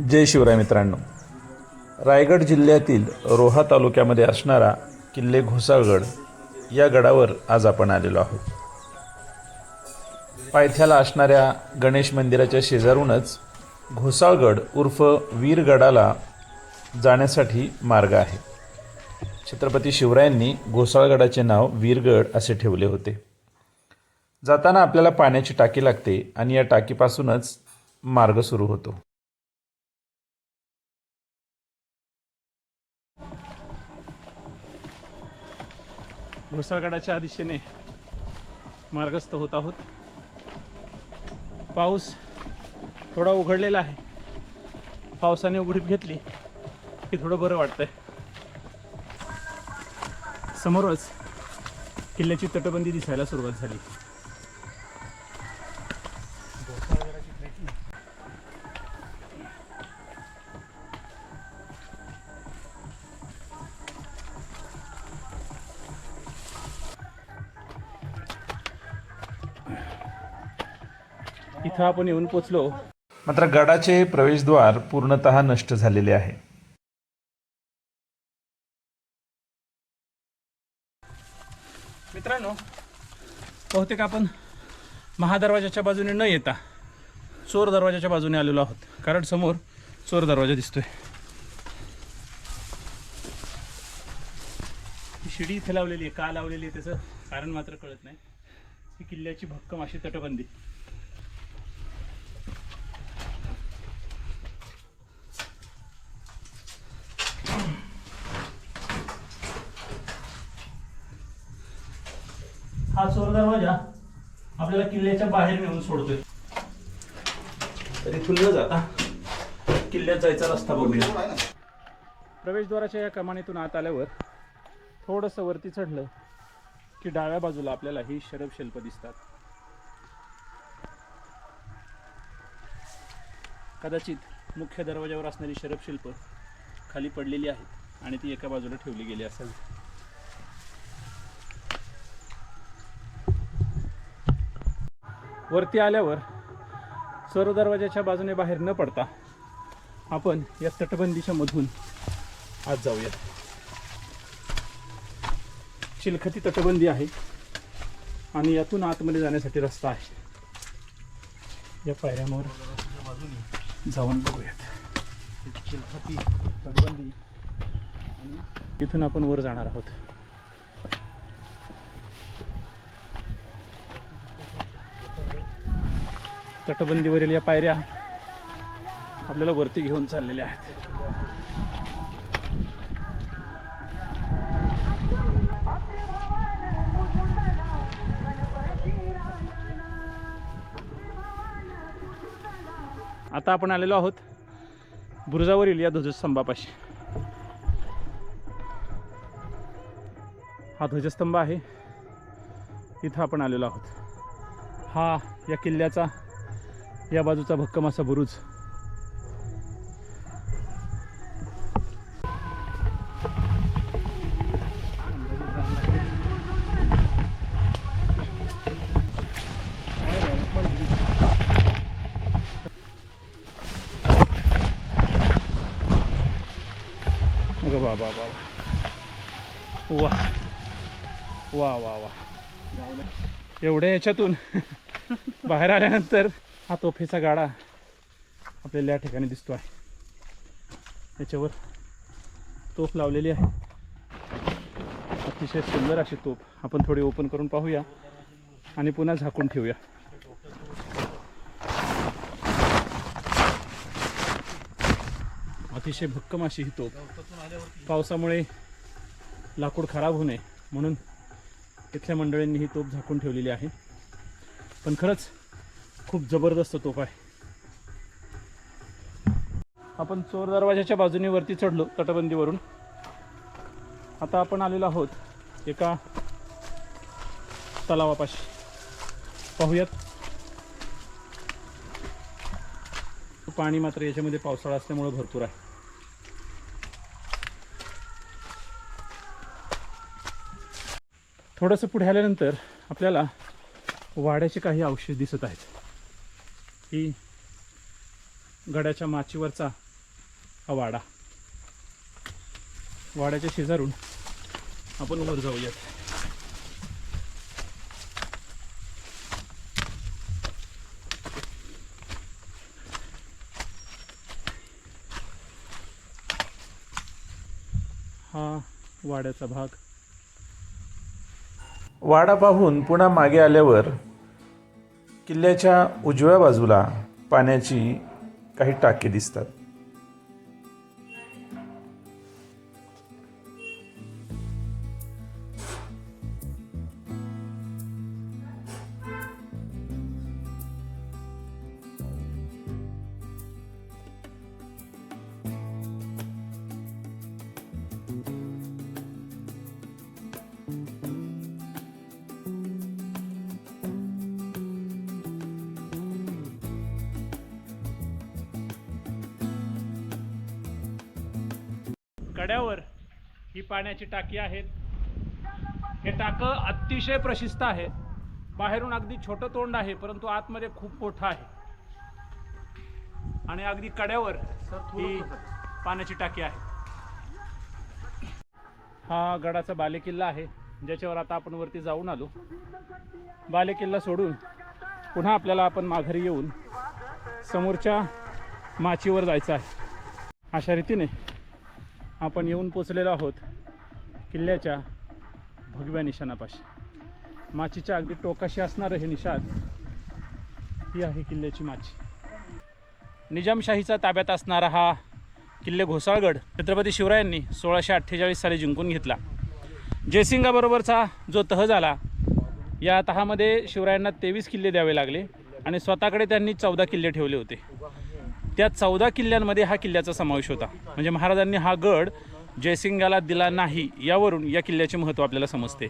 जय शिवराय मित्रांनो. रायगड जिल्ह्यातील रोहा तालुक्यामध्ये असणारा किल्ले घोसाळगड या गडावर आज आपण आलेलो आहोत. पायथ्याला असणाऱ्या गणेश मंदिराच्या शेजारूनच घोसाळगड उर्फ वीरगडाला जाण्यासाठी मार्ग आहे. छत्रपती शिवरायांनी घोसाळगडाचे नाव वीरगड असे ठेवले होते. जाताना आपल्याला पाण्याची टाकी लागते आणि या टाकीपासूनच मार्ग सुरू होतो. घोसाळगडाच्या दिशेने मार्गस्थ होत आहोत. पाऊस थोडा उघडलेला आहे. पावसाने उघडीप घेतली की थोडं बरं वाटतंय. समोरच किल्ल्याची तटबंदी दिसायला सुरुवात झाली. इथं आपण येऊन पोचलो. मात्र गडाचे प्रवेशद्वार पूर्णतः नष्ट झालेले आहे. मित्रांनो बहुतेक आपण महादरवाजाच्या बाजूने न येता चोर दरवाजाच्या बाजूने आलेलो आहोत. कारण समोर चोर दरवाजा दिसतोय. ही शिडी इथे लावलेली आहे का लावलेली आहे त्याचं कारण मात्र कळत नाही. ही किल्ल्याची भक्कम अशी तटबंदी. हा चोर दरवाजा आपल्याला किल्ल्याच्या बाहेर नेऊन सोडतोय. तरी इथून न जाता किल्ल्यात जायचा रस्ता बघूया. प्रवेशद्वाराच्या या कमानीतून आत आल्यावर थोडंसं वरती चढलं की डाव्या बाजूला आपल्याला ही शरब शिल्प दिसतात. कदाचित मुख्य दरवाजावर असणारी शरब शिल्प खाली पडलेली आहेत आणि ती एका बाजूला ठेवली गेली असावी आल्यावर सर्व दरवाजाच्या बाजूने बाहेर न पडता आपण या तटबंदीच्या मधून आत जाऊया. चिलखती तटबंदी आहे आणि यातून आतमध्ये जाण्यासाठी रस्ता आहे. या पायऱ्यांवर जाऊन बघूयात. चिलखती तटबंदी आणि इथून आपण वर जाणार आहोत. तटबंदीवरील या पायऱ्या आपल्याला वरती घेऊन चाललेल्या आहेत. आता आपण आलेलो आहोत बुरुजावरील या ध्वजस्तंभापाशी. हा ध्वजस्तंभ आहे. इथं आपण आलेलो आहोत. हा या किल्ल्याचा या बाजूचा भक्कम असा बुरुज. वा वा वा. वा वा वा वा. एवढ्या याच्यातून बाहेर आल्यानंतर हा तोफेचा गाडा आपल्याला या ठिकाणी दिसतो आहे. याच्यावर तोफ लावलेली आहे. अतिशय सुंदर अशी तोफ. आपण थोडी ओपन करून पाहूया आणि पुन्हा झाकून ठेवूया. अतिशय भक्कम अशी ही तोफ. पावसामुळे लाकूड खराब होऊ नये म्हणून इथल्या मंडळींनी ही तोफ झाकून ठेवलेली आहे. पण खरंच खूप जबरदस्त तोफ आहे. आपण चोर दरवाजाच्या बाजूने वरती चढलो तटबंदीवरून. आता आपण आलेलो आहोत एका तलावापाशी. पाहूयात. पाणी मात्र याच्यामध्ये पावसाळा असल्यामुळे भरपूर आहे. थोडंसं पुढे आल्यानंतर आपल्याला वाड्याचे काही अवशेष दिसत आहेत. ही गड्याच्या माचीवरचा हा वाडा. वाड्याच्या शेजारून आपण वर जाऊयात. हा वाड्याचा भाग. वाडा पाहून पुन्हा मागे आल्यावर किल्ल्याच्या उजव्या बाजूला पाण्याची काही टाके दिसतात. कड्यावर ही पाण्याची टाकी आहेत. हे टाकं अतिशय प्रशिस्त आहे. बाहेरून अगदी छोटं तोंड आहे परंतु आतमध्ये खूप मोठं आहे. आणि अगदी कड्यावर ही पाण्याची टाकी आहे. हा गडाचा बालेकिल्ला आहे ज्याच्यावर आता आपण वरती जाऊन आलो. बालेकिल्ला सोडून पुन्हा आपल्याला आपण माघारी येऊन समोरच्या माचीवर जायचं आहे. अशा रीतीने आपण येऊन पोचलेलो आहोत किल्ल्याच्या भगव्या निशाणापाशी. माचीच्या अगदी टोकाशी असणारं हे निशाण ही आहे किल्ल्याची माची. निजामशाहीचा ताब्यात असणारा हा किल्ले घोसाळगड छत्रपती शिवरायांनी सोळाशे अठ्ठेचाळीस साली जिंकून घेतला. जयसिंगाबरोबरचा जो तह झाला या तहामध्ये शिवरायांना तेवीस किल्ले द्यावे लागले आणि स्वतःकडे त्यांनी चौदा किल्ले ठेवले होते. त्या चौदा किल्ल्यांमध्ये हा किल्ल्याचा समावेश होता. म्हणजे महाराजांनी हा गड जयसिंगाला दिला नाही यावरून या किल्ल्याचे महत्त्व आपल्याला समजते.